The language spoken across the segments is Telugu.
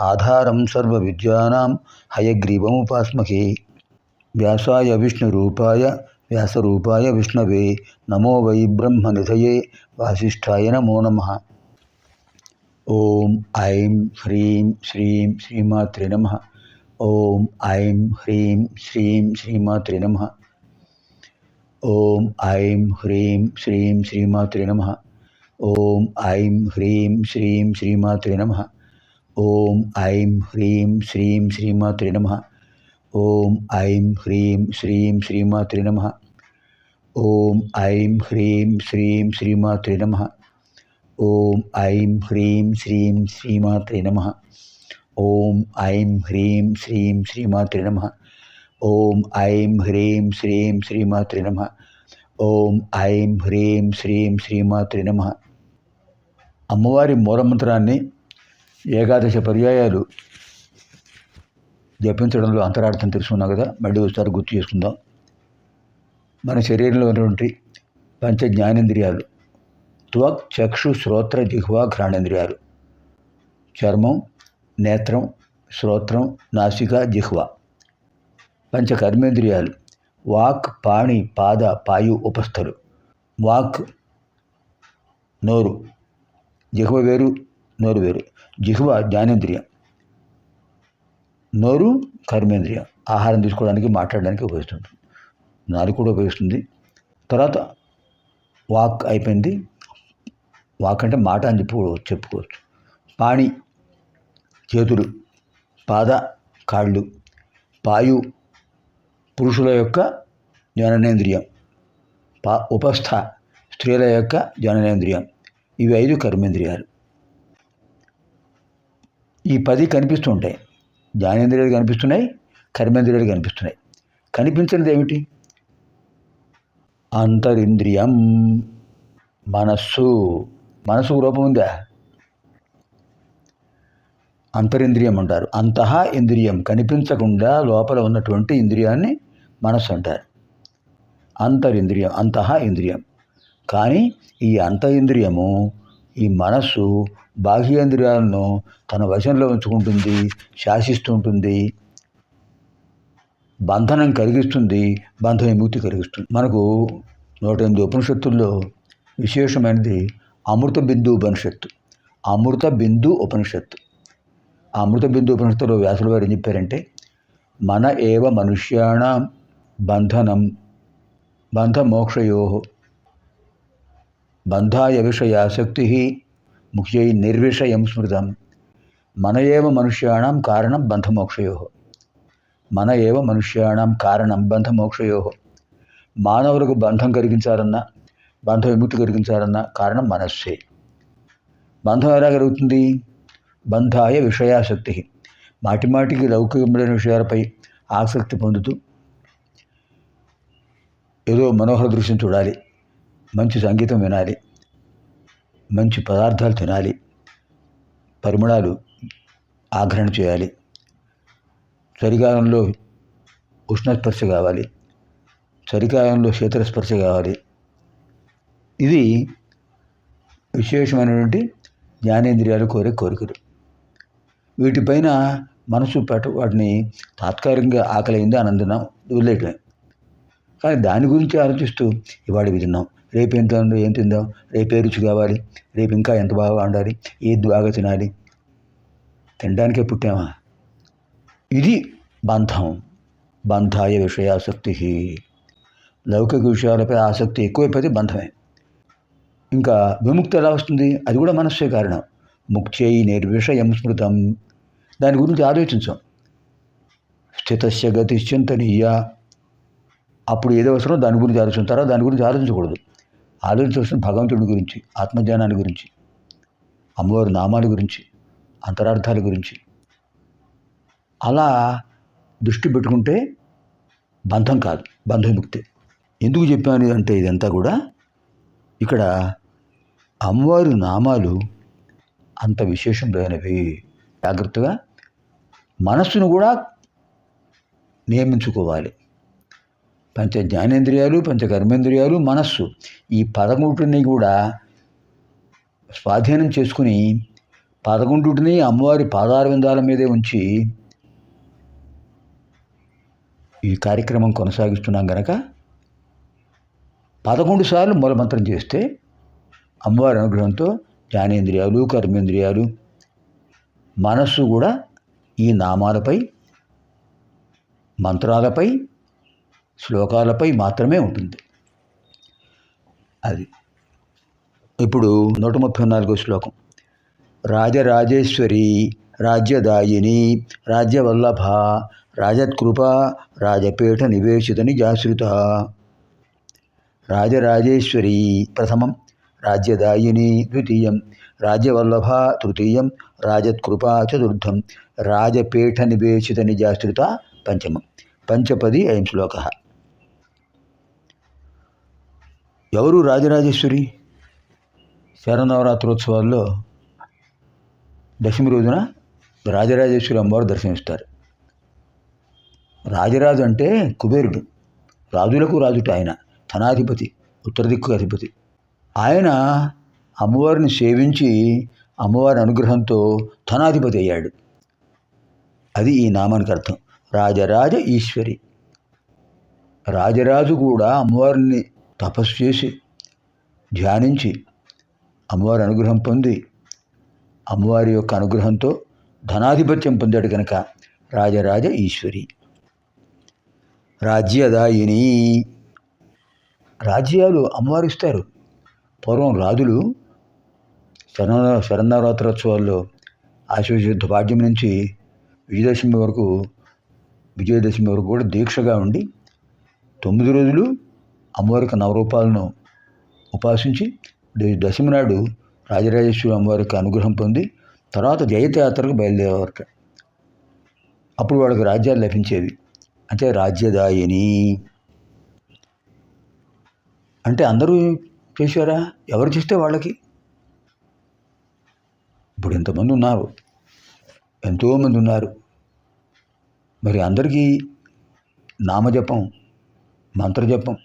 आधारम आधारं सर्वविद्यानां हयग्रीवमुपास्महे। व्यासाय विष्णुरूपाय, व्यासरूपाय विष्णवे, नमो वै ब्रह्म ब्रह्मनिधये वासीय नमो नम। ओं ऐं ह्रीं श्रीं श्रीमात्रे नम। ओं ऐं ह्रीं श्रीं श्रीमात्रे नम। ओं ऐं ह्रीं श्रीं श्रीमात्रे नम। ओं ऐं ह्रीं श्रीं श्रीमात्रे नम। ओम ऐं ह्रीं श्रीं श्रीमात्रे नमः। ॐ ऐं ह्रीं श्रीं श्रीमात्रे नमः। ॐ ऐं ह्रीं श्रीं श्रीमात्रे नमः। ॐ ऐं ह्रीं श्रीं श्रीमात्रे नमः। ॐ ऐं ह्रीं श्रीं श्रीमात्रे नमः। ॐ ऐं ह्रीं श्रीं श्रीमात्रे नमः। ఓం ఐం హ్రీం శ్రీం శ్రీమాత్రి నమ అమ్మవారి మూలమంత్రాన్ని ఏకాదశ పర్యాయాలు జపించడంలో అంతరార్థం తెలుసుకున్నాం కదా మళ్ళీ ఒకసారి గుర్తు చేసుకుందాం. మన శరీరంలో ఉన్నటువంటి పంచ జ్ఞానేంద్రియాలు త్వక్ చక్షు శ్రోత్ర జిహ్వా ఘ్రాణేంద్రియాలు చర్మం నేత్రం శ్రోత్రం నాసిక జిహ్వ పంచ కర్మేంద్రియాలు వాక్ పాణి పాద పాయు ఉపస్థలు వాక్ నోరు జిహ్వ వేరు నోరు వేరు. జిహ్వ జ్ఞానేంద్రియం. నోరు కర్మేంద్రియం. ఆహారం తీసుకోవడానికి మాట్లాడడానికి ఉపయోగిస్తుంది నాలుగు కూడా ఉపయోగిస్తుంది. తర్వాత వాక్ అయిపోయింది. వాక్ అంటే మాట అని చెప్పు చెప్పుకోవచ్చు. పాణి చేతులు పాద కాళ్ళు పాయు పురుషుల యొక్క జననేంద్రియం పా ఉపస్థ స్త్రీల యొక్క జననేంద్రియం ఇవి ఐదు కర్మేంద్రియాలు. ఈ పది కనిపిస్తూ ఉంటాయి జ్ఞానేంద్రియాలు కనిపిస్తున్నాయి కర్మేంద్రియాలు కనిపిస్తున్నాయి. కనిపించినది ఏమిటి? అంతరింద్రియం మనస్సు. మనసు రూపం ఉందా? అంతరింద్రియం అంటారు. అంతః ఇంద్రియం. కనిపించకుండా లోపల ఉన్నటువంటి ఇంద్రియాన్ని మనస్సు అంటారు. అంతరింద్రియం అంతః ఇంద్రియం. కానీ ఈ అంత ఇంద్రియము ఈ మనస్సు బాహ్యేంద్రియాలను తన వశంలో ఉంచుకుంటుంది శాసిస్తుంటుంది బంధనం కలిగిస్తుంది బంధ విముక్తి కలిగిస్తుంది. మనకు నూట ఎనిమిది ఉపనిషత్తుల్లో విశేషమైనది అమృత బిందు ఉపనిషత్తు. అమృత బిందు ఉపనిషత్తు. ఆ అమృత బిందు ఉపనిషత్తులో వ్యాసుల వారు ఏం చెప్పారంటే మన ఏవ మనుష్యాణ బంధనం బంధమోక్షయో బంధాయ విషయాసక్తి ముఖ్యై నిర్విషయం స్మృతం. మన ఏవ మనుష్యాణం కారణం బంధమోక్షయో. మన ఏవ మనుష్యాణం కారణం బంధమోక్షయో. మానవులకు బంధం కలిగించాలన్నా బంధ విముక్తి కలిగించాలన్నా కారణం మనస్సే. బంధం ఎలా కలుగుతుంది? బంధాయ విషయాసక్తి. మాటిమాటికి లౌకికమైన విషయాలపై ఆసక్తి పొందుతూ ఏదో మనోహర దృశ్యం చూడాలి. మంచి సంగీతం వినాలి. మంచి పదార్థాలు తినాలి. పరిమళాలు ఆగ్రహణ చేయాలి. చలికాలంలో ఉష్ణస్పర్శ కావాలి. చలికాలంలో శీతల స్పర్శ కావాలి. ఇది విశేషమైనటువంటి జ్ఞానేంద్రియాలు కోరే కోరికలు. వీటిపైన మనసు పెట్ట వాటిని తాత్కాలికంగా ఆకలి అయింది అని ఆనందం వదిలేయటమే కానీ దాని గురించి ఆలోచిస్తూ ఇవాడు విన్నాం తిన్నాం. రేపు ఎంత ఉందో ఏం తిందాం రేపు ఏ రుచి కావాలి రేపు ఇంకా ఎంత బాగా వండాలి ఏది బాగా తినాలి. తినడానికే పుట్టామా? ఇది బంధం. బంధాయ విషయాసక్తి. లౌకిక విషయాలపై ఆసక్తి ఎక్కువైపోతే బంధమే. ఇంకా విముక్తి ఎలా వస్తుంది? అది కూడా మనస్సే కారణం. ముక్త్యై నిర్విషయం స్మృతం. దాని గురించి ఆలోచించాం. స్థితస్య గతిశ్చింతనీయ. అప్పుడు ఏదో అవసరం దాని గురించి ఆలోచించారా దాని గురించి ఆలోచించకూడదు. ఆలోచించవలసిన భగవంతుడి గురించి ఆత్మజ్ఞానాన్ని గురించి అమ్మవారి నామాల గురించి అంతరార్థాల గురించి. అలా దృష్టి పెట్టుకుంటే బంధం కాదు బంధవిముక్తి. ఎందుకు చెప్పాను అంటే ఇదంతా కూడా ఇక్కడ అమ్మవారి నామాలు అంత విశేషమైనవి జాగ్రత్తగా మనస్సును కూడా నియమించుకోవాలి. పంచ జ్ఞానేంద్రియాలు పంచ కర్మేంద్రియాలు మనస్సు ఈ పదకొండుని కూడా స్వాధీనం చేసుకుని పదకొండుని అమ్మవారి పాదారవిందాల మీదే ఉంచి ఈ కార్యక్రమం కొనసాగిస్తున్నాం గనక. పదకొండు సార్లు మూలమంత్రం చేస్తే అమ్మవారి అనుగ్రహంతో జ్ఞానేంద్రియాలు కర్మేంద్రియాలు మనస్సు కూడా ఈ నామాలపై మంత్రాలపై శ్లోకాలపై మాత్రమే ఉంటుంది. అది. ఇప్పుడు నూట ముప్పై నాలుగో శ్లోకం. రాజరాజేశ్వరి రాజ్యదాయిని రాజ్యవల్లభ రాజత్కృప రాజపీఠ నివేశితని జాశ్రుత రాజరాజేశ్వరి ప్రథమం రాజ్యదాయిని ద్వితీయం రాజ్యవల్లభ తృతీయం రాజత్కృప చతుర్థం రాజపీఠ నివేశిత నిజాశ్రిత పంచమం. పంచపది అయం శ్లోక. ఎవరు రాజరాజేశ్వరి? శరనవరాత్రోత్సవాల్లో దశమి రోజున రాజరాజేశ్వరి అమ్మవారు దర్శనమిస్తారు. రాజరాజు అంటే కుబేరుడు. రాజులకు రాజుట ఆయన ధనాధిపతి ఉత్తర దిక్కు అధిపతి. ఆయన అమ్మవారిని సేవించి అమ్మవారి అనుగ్రహంతో ధనాధిపతి అయ్యాడు. అది ఈ నామానికి అర్థం. రాజరాజ ఈశ్వరి. రాజరాజు కూడా అమ్మవారిని తపస్సు చేసి ధ్యానించి అమ్మవారి అనుగ్రహం పొంది అమ్మవారి యొక్క అనుగ్రహంతో ధనాధిపత్యం పొందాడు కనుక రాజరాజ ఈశ్వరి. రాజ్యదాయిని. రాజ్యాలు అమ్మవారు ఇస్తారు పూర్వం రాజులు శరణ శరన్నవరాత్రోత్సవాల్లో ఆశ్వయుద్ధ పాఠ్యం నుంచి విజయదశమి వరకు విజయదశమి వరకు కూడా దీక్షగా ఉండి తొమ్మిది రోజులు అమ్మవారికి నవరూపాలను ఉపాసించి దశమి నాడు రాజరాజేశ్వరి అమ్మవారికి అనుగ్రహం పొంది తర్వాత జయతయాత్రకు బయలుదేరేవారట. అప్పుడు వాళ్ళకి రాజ్యాలు లభించేవి. అంటే రాజ్యదాయిని. అంటే అందరూ చేశారా? ఎవరు చేస్తే వాళ్ళకి? ఇప్పుడు ఇంతమంది ఉన్నారు? ఎంతోమంది ఉన్నారు. మరి అందరికీ నామజపం మంత్రజపం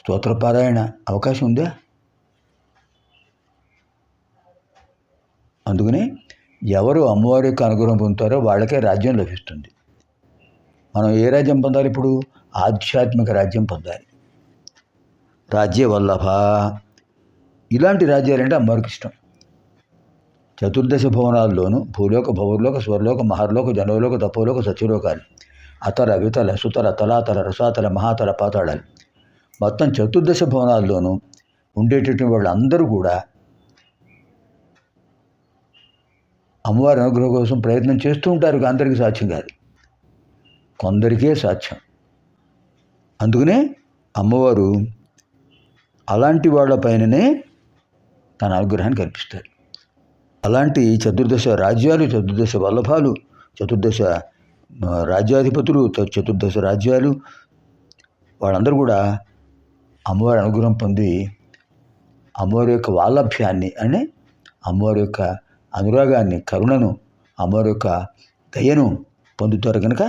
స్తోత్రపారాయణ అవకాశం ఉందా? అందుకని ఎవరు అమ్మవారి యొక్క అనుగ్రహం పొందుతారో వాళ్ళకే రాజ్యం లభిస్తుంది. మనం ఏ రాజ్యం పొందాలి ఇప్పుడు? ఆధ్యాత్మిక రాజ్యం పొందాలి. రాజ్య వల్లభ ఇలాంటి రాజ్యాలంటే అమ్మవారికి ఇష్టం. చతుర్దశ భవనాల్లోనూ భూలోక భౌర్లోక స్వర్లోక మహర్లోక జనవలోక తపోలోక సత్యలోకాలు. అతల వితల సుతల తలాతల రసాతల మహాతల పాతాళాలు. మొత్తం చతుర్దశ భవనాల్లోనూ ఉండేటటువంటి వాళ్ళందరూ కూడా అమ్మవారి అనుగ్రహం కోసం ప్రయత్నం చేస్తూ ఉంటారు అందరికీ సాధ్యం కాదు కొందరికే సాధ్యం అందుకనే అమ్మవారు అలాంటి వాళ్ళపైననే తన అనుగ్రహాన్ని కల్పిస్తారు. అలాంటి చతుర్దశ రాజ్యాలు చతుర్దశ వల్లభాలు చతుర్దశ రాజ్యాధిపతులు చతుర్దశ రాజ్యాలు వాళ్ళందరూ కూడా అమ్మవారి అనుగ్రహం పొంది అమ్మవారి యొక్క వాల్లభ్యాన్ని అంటే అమ్మవారి యొక్క అనురాగాన్ని కరుణను అమ్మవారి యొక్క దయను పొందుతారు కనుక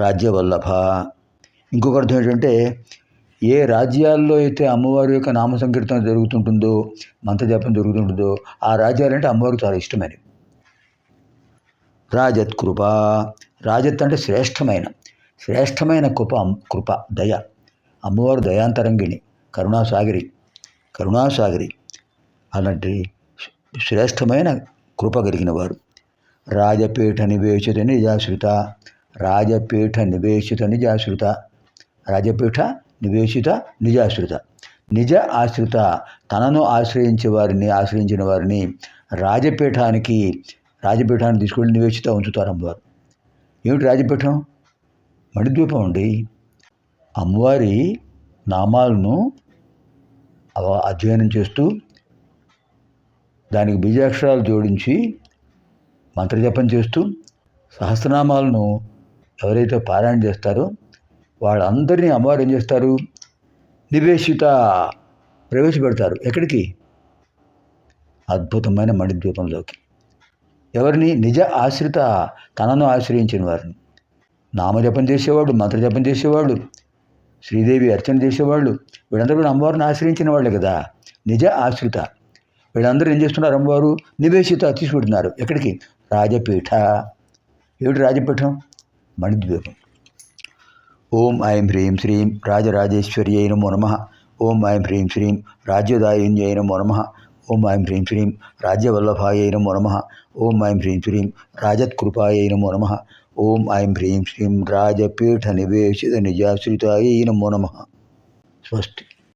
రాజ్యవల్లభ. ఇంకొక అర్థం ఏంటంటే ఏ రాజ్యాల్లో అయితే అమ్మవారి యొక్క నామ సంకీర్తన జరుగుతుంటుందో మంత్రజాపం జరుగుతుంటుందో ఆ రాజ్యాలంటే అమ్మవారికి చాలా ఇష్టమైనవి. రాజత్ కృప రాజత్ అంటే శ్రేష్టమైన శ్రేష్టమైన కృప కృప దయ. అమ్మవారు దయాంతరంగిణి. కరుణాసాగరి కరుణాసాగరి అలాంటి శ్రేష్టమైన కృప కలిగిన వారు. రాజపీఠ నివేశిత నిజాశ్రిత రాజపీఠ నివేశిత నిజాశ్రిత రాజపీఠ నివేశిత నిజాశ్రిత. నిజ ఆశ్రిత తనను ఆశ్రయించే వారిని ఆశ్రయించిన వారిని రాజపీఠానికి రాజపీఠాన్ని తీసుకెళ్ళి నివేశిత ఉంచుతారు అమ్మవారు. ఏమిటి రాజపీఠం? మణిద్వీపం అండి. అమ్మవారి నామాలను అధ్యయనం చేస్తూ దానికి బీజాక్షరాలు జోడించి మంత్రజపం చేస్తూ సహస్రనామాలను ఎవరైతే పారాయణ చేస్తారో వాళ్ళందరినీ అమ్మవారు ఏం చేస్తారు? నివేశిత ప్రవేశపెడతారు. ఎక్కడికి? అద్భుతమైన మణిద్వీపంలోకి. ఎవరిని? నిజ ఆశ్రిత తనను ఆశ్రయించిన వారిని. నామజపం చేసేవాడు మంత్రజపం చేసేవాడు శ్రీదేవి అర్చన చేసేవాళ్ళు. వీళ్ళందరూ కూడా అమ్మవారిని ఆశ్రయించిన వాళ్ళే కదా. నిజ ఆశ్రిత. వీళ్ళందరూ ఏం చేస్తున్నారు అమ్మవారు? నివేశిత తీసుకుంటున్నారు. ఎక్కడికి? రాజపీఠ. ఏమిటి రాజపీఠం? మణిద్వీపం. ఓం ఐం హ్రీం శ్రీం రాజరాజేశ్వర్యై నమో నమ. ఓం ఐం హ్రీం శ్రీం రాజ్యదాయిన్యై నమో నమ. ఓం ఐం హ్రీం శ్రీం రాజ్యవల్లభాయ నమో. నమ ఓం ఐం హ్రీం శ్రీం రాజత్కృపాయ నమో నమ. ఓం ఐం హ్రీం శ్రీం రాజపీఠ నివేశిత నిజాశ్రితాయ నమో నమ. స్వస్తి.